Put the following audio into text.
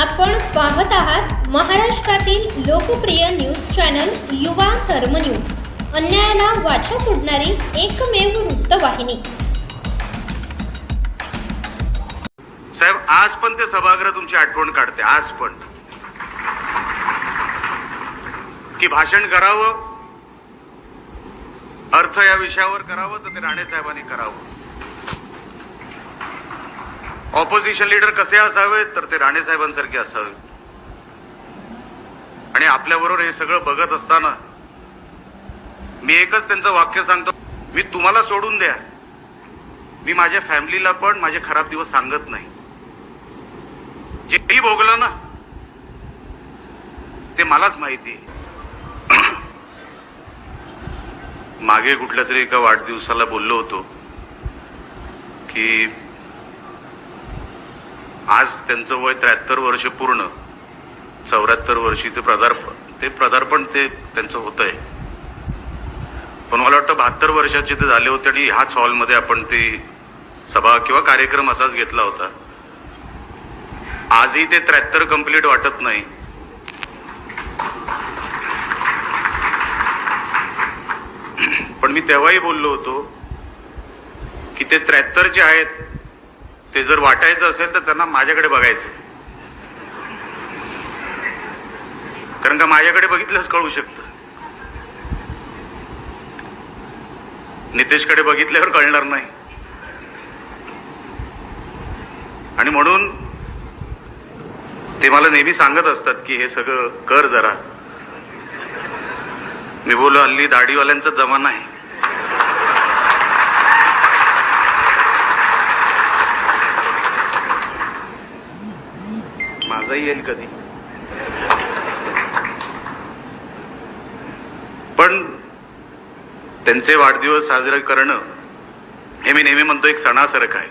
आपण पाहत आहात महाराष्ट्रातील लोकप्रिय न्यूज चॅनल युवा कर्म न्यूज. अन्यायाला वाचा फोडणारी एकमेव वृत्तवाहिनी. साहेब आज पण ते सभागृह तुमची आठवण काढते आज पण. की भाषण करावं? अर्थ या विषयावर करावं तर ते राणे साहेबांनी करावं. ऑपोजिशन लीडर कसे असावे तर ते राणे साहेबांसारखे असावे आणि आपल्याबरोबर हे सगळं बघत असताना मी एकच त्यांचं वाक्य सांगतो. मी तुम्हाला सोडून द्या. मी माझ्या फॅमिलीला पण माझे खराब दिवस सांगत नाही. जे मी भोगलं ना ते मलाच माहिती मागे कुठल्या तरी एका वाढदिवसाला बोललो होतो की आज त्यांचं वय त्र्याहत्तर वर्ष पूर्ण. चौऱ्याहत्तर वर्षी ते प्रदार्पण ते प्रदार्पण ते त्यांचं होत आहे पण मला वाटतं बहात्तर वर्षाचे ते झाले होते आणि ह्याच हॉलमध्ये आपण ते सभा किंवा कार्यक्रम असाच घेतला होता. आजही ते त्र्याहत्तर कंप्लीट वाटत नाही. पण मी तेव्हाही बोललो होतो की ते त्र्याहत्तर जे आहेत. ते जर वाटायचं असेल तर त्यांना माझ्याकडे बघायचं. कारण का माझ्याकडे बघितलंच कळू शकतं. नितेशकडे बघितल्यावर कळणार नाही. आणि म्हणून ते मला नेहमी सांगत असतात की हे सगळं कर जरा. मी बोललो हल्ली दाढीवाल्यांचा जमाना आहे. माझाही येईल कधी. पण त्यांचे वाढदिवस साजरे करणं हे मी नेहमी म्हणतो एक सणासारखं आहे.